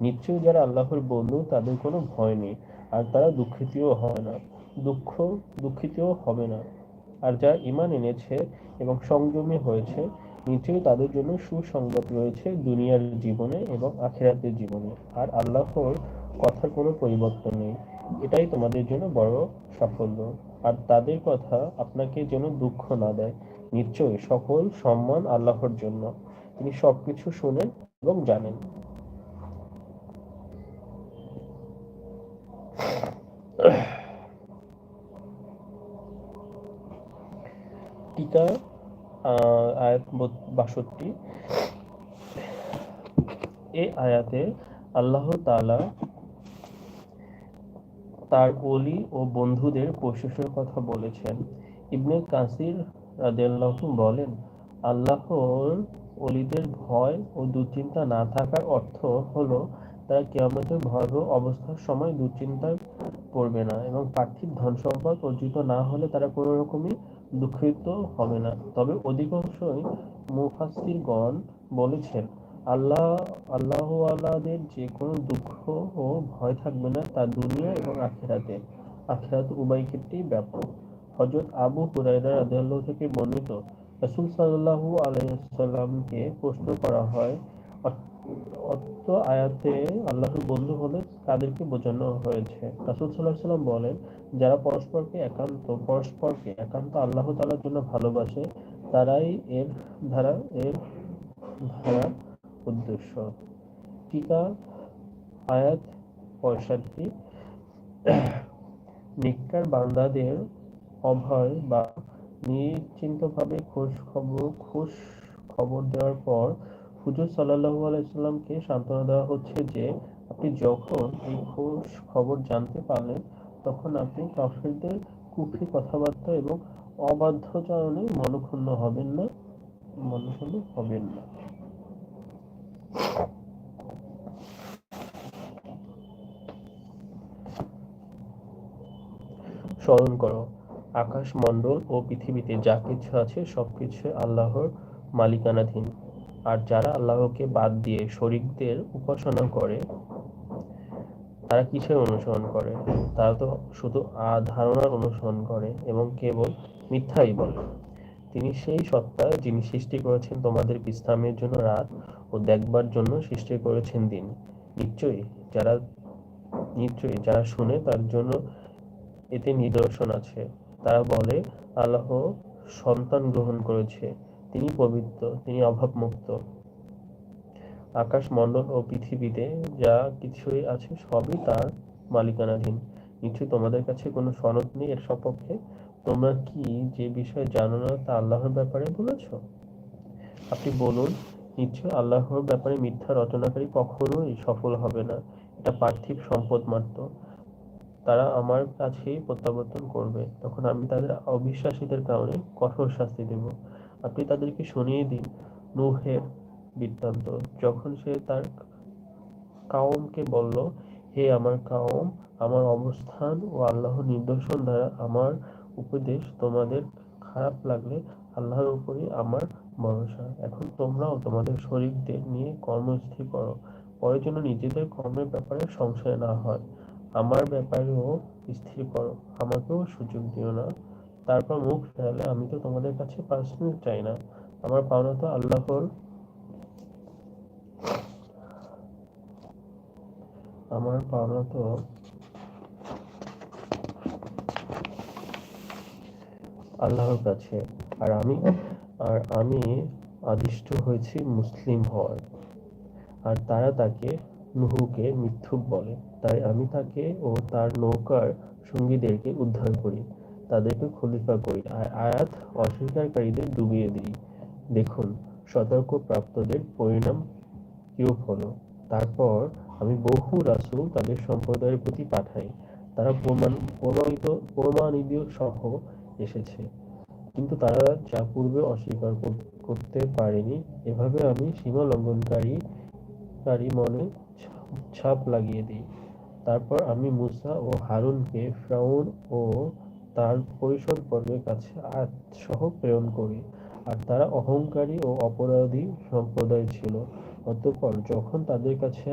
নিশ্চয়ই যারা আল্লাহর বন্ধু, তাদের কোনো ভয় নেই, আর তারা দুঃখিতও হয় না। দুঃখ দুঃখিতও হবে না। আর যারা ইমান এনেছে এবং সংযমী হয়েছে, নিশ্চয়ই তাদের জন্য সুসংবাদ রয়েছে দুনিয়ার জীবনে এবং আখেরাতের জীবনে। আর আল্লাহর কথার কোনো পরিবর্তন নেই। এটাই তোমাদের জন্য বড় সাফল্য। আর তাদের কথা আপনাকে যেন দুঃখ না দেয়। নিশ্চয়ই সকল সম্মান আল্লাহর জন্য। তিনি সবকিছু শুনেন এবং জানেন। টিকা আয়াত বাষট্টি। এই আয়াতে আল্লাহ তালা তার অলি ও বন্ধুদের প্রশংসার কথা বলেছেন। ইবনে কাসির রাদিয়াল্লাহু বলেন, আল্লাহর অলিদের ভয় ও দুশ্চিন্তা না থাকার অর্থ হলো তারা কেয়ামতের ভয়াবহ অবস্থার সময় দুশ্চিন্তায় পড়বে না এবং পার্থিব ধন সম্পদ অর্জিত না হলে তারা কোনো রকমই দুঃখিত হবে না। তবে অধিকাংশই মুফাসসিরগণ বলেছেন, আল্লাহ আল্লাহ আল্লাহদের যে কোনো দুঃখ ও ভয় থাকবে না তা দুনিয়া এবং আখেরাতে। আখেরাত উভয় ক্ষেত্রেই ব্যাপক। হজরত আবু হুরাইরা রাদিয়াল্লাহু থেকে বর্ণিত, রাসূল সাল্লাল্লাহু আলাইহি সাল্লামকে প্রশ্ন করা হয় অত্র আয়াতে আল্লাহর বন্ধু হলে তাদেরকে বোঝানো হয়েছে। রাসূল সাল্লাল্লাহু সাল্লাম বলেন, যারা পরস্পরকে একান্ত পরস্পরকে একান্ত আল্লাহ তাআলার জন্য ভালোবাসে, তারাই এর ধারা এর ধারা উদ্দেশ্য। টিকা আয়াত নিকার বান্দাদের অভয় বা নিশ্চিন্তভাবে খোঁজ খবর খোঁজ খবর দেওয়ার পর হুজুর সাল্লাহু আলাইসাল্লামকে সান্ত্বনা দেওয়া হচ্ছে যে, আপনি যখন এই খোঁজ খবর জানতে পারলেন, তখন আপনি কাফেরদের কুফি কথাবার্তা এবং অবাধ্যচরণে মনক্ষুণ্ণ হবেন না, মনক্ষুণ্ণ হবেন না। স্মরণ করো আকাশ মণ্ডল ও পৃথিবীতে যা কিছু আছে সবকিছু আল্লাহর মালিকানাধীন। আর যারা আল্লাহকে বাদ দিয়ে শরিকদের উপাসনা করে, তারা কিসের অনুসরণ করে? তারা তো শুধু ধারণার অনুসরণ করে এবং কেবল মিথ্যাই বলে। তিনি সেই সত্তা যিনি সৃষ্টি করেছেন তোমাদের বিশ্রামের জন্য রাত ও দেখবার জন্য সৃষ্টি করেছেন দিন। নিশ্চয়ই যারা নিশ্চয়ই যারা শুনে তার জন্য এতে নিদর্শন আছে। তারা বলে, আল্লাহ সন্তান গ্রহণ করেছে। তিনি পবিত্র, তিনি অভাবমুক্ত। আকাশ মণ্ডল ও পৃথিবীতে যা কিছুই আছে সবই তার মালিকানাধীন। নিশ্চয়ই তোমাদের কাছে কোনো সনদ নেই এর সপক্ষে? তোমরা কি যে বিষয়ে জানো না তা আল্লাহর ব্যাপারে বলেছ? আপনি বলুন, নিশ্চয় আল্লাহর ব্যাপারে মিথ্যা রচনাকারী কখনোই সফল হবে না। এটা পার্থিব সম্পদ মাত্র। তারা আমার কাছেই প্রত্যাবর্তন করবে। তখন আমি তাদের অবিশ্বাসীদের কারণে কঠোর শাস্তি দেব। আপনি তাদেরকে শুনিয়ে দিন নুহের বৃত্তান্ত। যখন সে তার কাউমকে বলল, হে আমার কাউম আমার অবস্থান ও আল্লাহর নিদর্শন দ্বারা আমার উপদেশ তোমাদের খারাপ লাগলে আল্লাহর উপরই আমার ভরসা। এখন তোমরাও তোমাদের শরীরদের নিয়ে কর্মস্থির করো। পরে যেন নিজেদের কর্মের ব্যাপারে সংশয় না হয়। আমার ব্যাপারেও স্থির করো। আমাকেও সুযোগ দিও না। তারপর মুখ ফেরালে আমি তো তোমাদের কাছে পার্সোনাল চাই না। আমার পাওনা তো আল্লাহর। আমার পাওনা তো আল্লাহর কাছে। আর আমি আর আমি আদিষ্ট হয়েছি মুসলিম হওয়ার। আর তারা তাকে নুহুকে মিথ্যুক বলে। তাই আমি তাকে ও তার নৌকার সঙ্গীদেরকে উদ্ধার করি। তাদেরকে খলিফা করি। আর আয়াত অস্বীকারীদের ডুবিয়ে দিই। দেখুন সতর্ক প্রাপ্তদের পরিণাম কিরূপ হলো। তারপর আমি বহু রাসুল তাদের সম্প্রদায়ের প্রতি পাঠাই। তারা প্রমাণ প্রমাণিত প্রমাণিত সহ এসেছে। কিন্তু তারা যা পূর্বে অস্বীকার করতে পারেনি, এভাবে আমি সীমা লঙ্ঘনকারী কারী মনে ছাপ লাগিয়ে দিই। তারপর আমি মুসা ও হারুনকে ফ্রাউন ও তার পরিষদ বর্গের কাছে সহ প্রেরণ করি। আর তারা অহংকারী ও অপরাধী সম্প্রদায় ছিল। অতঃপর যখন তাদের কাছে